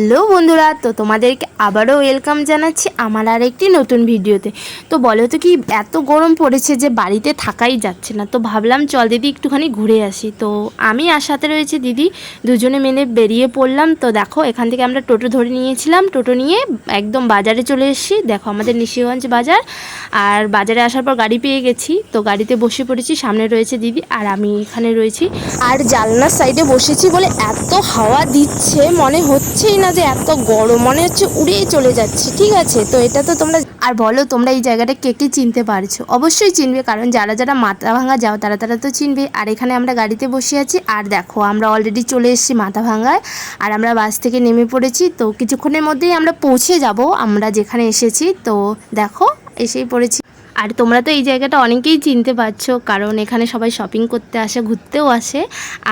Hello বন্ধুরা, তো তোমাদেরকে আবারও ওয়েলকাম জানাচ্ছি আমার আর একটি নতুন ভিডিওতে। তো বলো তো কি, এত গরম পড়েছে যে বাড়িতে থাকাই যাচ্ছে না। তো ভাবলাম, চল দিদি একটুখানি ঘুরে আসি। তো আমি আর সাথে রয়েছে দিদি, দুজনে মিলে বেরিয়ে পড়লাম। তো দেখো, এখান থেকে আমরা টোটো ধরে নিয়েছিলাম। টোটো নিয়ে একদম বাজারে চলে এসেছি। দেখো, আমাদের নিশিগঞ্জ বাজার। আর বাজারে আসার পর গাড়ি পেয়ে গেছি। তো গাড়িতে বসে পড়েছি, সামনে রয়েছে দিদি আর আমি এখানে রয়েছি। আর জানলার সাইডে বসেছি বলে এত হাওয়া দিচ্ছে, মনে হচ্ছেই না যে এত গরম, মনে হচ্ছে উড়েই চলে যাচ্ছে, ঠিক আছে? তো এটা তো তোমরা আর বলো, তোমরা এই জায়গাটা কে কে চিনতে পারছ? অবশ্যই চিনবে, কারণ যারা যারা মাথা ভাঙা যাও, তারা তারা তো চিনবে। আর এখানে আমরা গাড়িতে বসে আছি, আর দেখো, আমরা অলরেডি চলে এসেছি মাথা ভাঙায় আর আমরা বাস থেকে নেমে পড়েছি। তো কিছুক্ষণের মধ্যেই আমরা পৌঁছে যাব, আমরা যেখানে এসেছি। তো দেখো, এসেই পড়েছি। আর তোমরা তো এই জায়গাটা অনেকেই চিনতে পারছ, কারণ এখানে সবাই শপিং করতে আসে, ঘুরতেও আসে।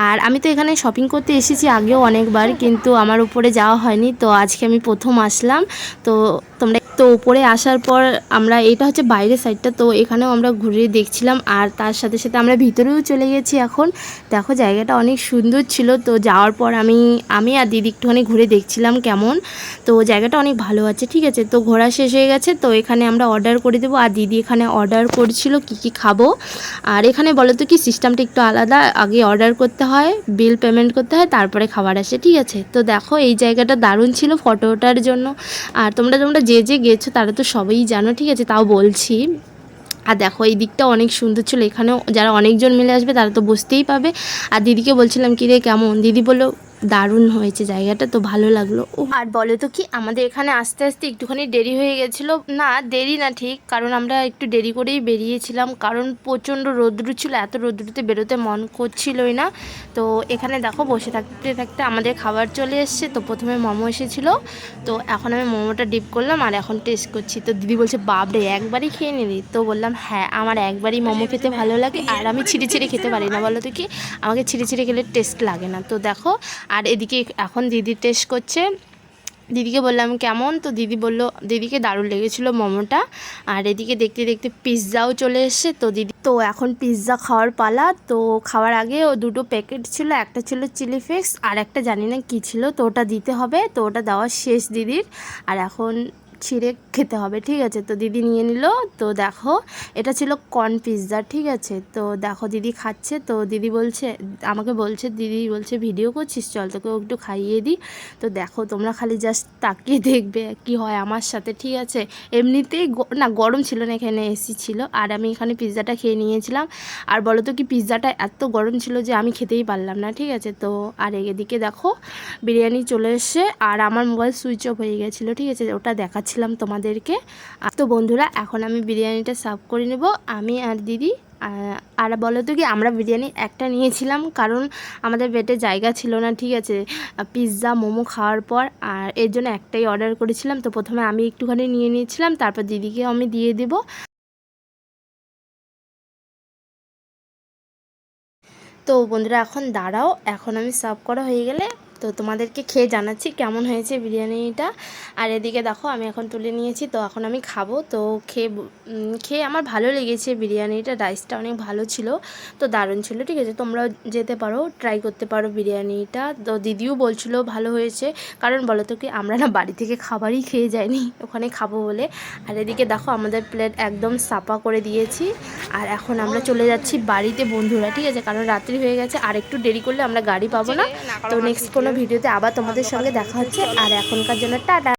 আর আমি তো এখানে শপিং করতে এসেছি আগেও অনেকবার, কিন্তু আমার উপরে যাওয়া হয়নি, তো আজকে আমি প্রথম আসলাম। তো তোমরা তো উপরে আসার পর আমরা, এটা হচ্ছে বাইরের সাইডটা তো এখানেও আমরা ঘুরে দেখছিলাম আর তার সাথে সাথে আমরা ভিতরেও চলে গেছি এখন। দেখো জায়গাটা অনেক সুন্দর ছিল, তো যাওয়ার পর আমি আমি আর দিদি একটুখানি ঘুরে দেখছিলাম কেমন। তো জায়গাটা অনেক ভালো আছে, ঠিক আছে? তো ঘোরা শেষ হয়ে গেছে, তো এখানে আমরা অর্ডার করে দেবো। আর দিদি এখানে অর্ডার করছিল কি কি খাব। আর এখানে বলো তো কি সিস্টেমটা একটু আলাদা, আগে অর্ডার করতে হয় বিল পেমেন্ট করতে হয়, তারপরে খাবার আসে, ঠিক আছে? তো দেখো এই জায়গাটা দারুণ ছিল ফটো ওঠার জন্য। আর তোমরা তোমরা যে যে গেছো তারা তো সবাই জানো, ঠিক আছে, তাও বলছি। আর দেখো, এই দিকটা অনেক সুন্দর ছিল, এখানেও যারা অনেকজন মিলে আসবে, তারা তো বুঝতেই পাবে। আর দিদিকে বলছিলাম কি রে কেমন? দিদি বলল দারুণ হয়েছে জায়গাটা, তো ভালো লাগল। ও আর বলো তো কি, আমাদের এখানে আস্তে আস্তে একটুখানি দেরি হয়ে গেছিল। না, দেরি না ঠিক, কারণ আমরা একটু দেরি করেই বেরিয়েছিলাম, কারণ প্রচণ্ড রোদ্রু ছিল, এত রৌদ্রতে বেরোতে মন করছিলই না। তো এখানে দেখো, বসে থাকতে থাকতে আমাদের খাবার চলে এসছে, তো প্রথমে মোমো এসেছিল। তো এখন আমি মোমোটা ডিপ করলাম আর এখন টেস্ট করছি। তো দিদি বলছে, বাপরে, একবারই খেয়ে নিলি? তো বললাম হ্যাঁ আমার একবারই মোমো খেতে ভালো লাগে, আর আমি ছিঁড়ে ছিঁড়ে খেতে পারি না। বলো তো কি, আমাকে ছিঁড়ে ছিঁড়ে খেলে টেস্ট লাগে না। তো দেখো আর এদিকে এখন দিদি টেস্ট করছে। দিদিকে বললাম, কেমন? তো দিদি বলল, দিদিকে দারুণ লেগেছিলো মোমোটা। আর এদিকে দেখতে দেখতে পিৎজাও চলে এসছে। তো দিদি, তো এখন পিৎজা খাওয়ার পালা। তো খাওয়ার আগে ও দুটো প্যাকেট ছিল, একটা ছিল চিলি ফ্লেক্স আর একটা জানি না কী ছিল। তো ওটা দিতে হবে। তো ওটা দেওয়া শেষ দিদির। আর এখন ছিঁড়ে খেতে হবে, ঠিক আছে? তো দিদি নিয়ে নিল, তো দেখো, এটা ছিল কর্ন পিৎজা ঠিক আছে? তো দেখো, দিদি খাচ্ছে, তো দিদি বলছে, আমাকে বলছে, দিদি বলছে, ভিডিও করছিস? চল তোকে একটু খাইয়ে দিই। তো দেখো, তোমরা খালি জাস্ট তাকিয়ে দেখবে কি হয় আমার সাথে, ঠিক আছে? এমনিতেই না, গরম ছিল না এখানে, এসি ছিল, আর আমি এখানে পিৎজাটা খেয়ে নিয়েছিলাম। আর বলো তো কি, পিৎজাটা এত গরম ছিল যে আমি খেতেই পারলাম না, ঠিক আছে? তো আর এদিকে দেখো, বিরিয়ানি চলে এসছে, আর আমার মোবাইল সুইচ অফ হয়ে গেছিল, ঠিক আছে? ওটা দেখাচ্ছিলাম তোমাদেরকে। তো বন্ধুরা, এখন আমি বিরিয়ানিটা সার্ভ করে নেব। আমি আর দিদি আর বলো তো কি, আমরা বিরিয়ানি একটা নিয়েছিলাম কারণ আমাদের পেটে জায়গা ছিল না, ঠিক আছে? পিৎজা মোমো খাওয়ার পর, আর এর জন্য একটাই অর্ডার করেছিলাম। তো প্রথমে আমি একটুখানি নিয়ে নিয়েছিলাম, তারপর দিদিকেও আমি দিয়ে দেবো। তো বন্ধুরা, এখন দাঁড়াও, এখন আমি সার্ভ করা হয়ে গেলে তো তোমাদেরকে খেয়ে জানাচ্ছি কেমন হয়েছে বিরিয়ানিটা। আর এদিকে দেখো আমি এখন তুলে নিয়েছি তো এখন আমি খাব। তো খেয়ে খেয়ে আমার ভালো লেগেছে বিরিয়ানিটা রাইসটা অনেক ভালো ছিল তো দারুণ ছিল ঠিক আছে? তোমরাও যেতে পারো ট্রাই করতে পারো বিরিয়ানিটা। তো দিদিও বলছিল ভালো হয়েছে কারণ বলো তো কি আমরা না বাড়ি থেকে খাবারই খেয়ে যাইনি ওখানে খাব বলে। আর এদিকে দেখো আমাদের প্লেট একদম সাপা করে দিয়েছি আর এখন আমরা চলে যাচ্ছি বাড়িতে বন্ধুরা ঠিক আছে? কারণ রাত্রি হয়ে গেছে আর একটু দেরি করলে আমরা গাড়ি পাবো না তো নেক্সট ভিডিওতে আবার তোমাদের সঙ্গে দেখা হচ্ছে। আর এখনকার জন্য টাটা।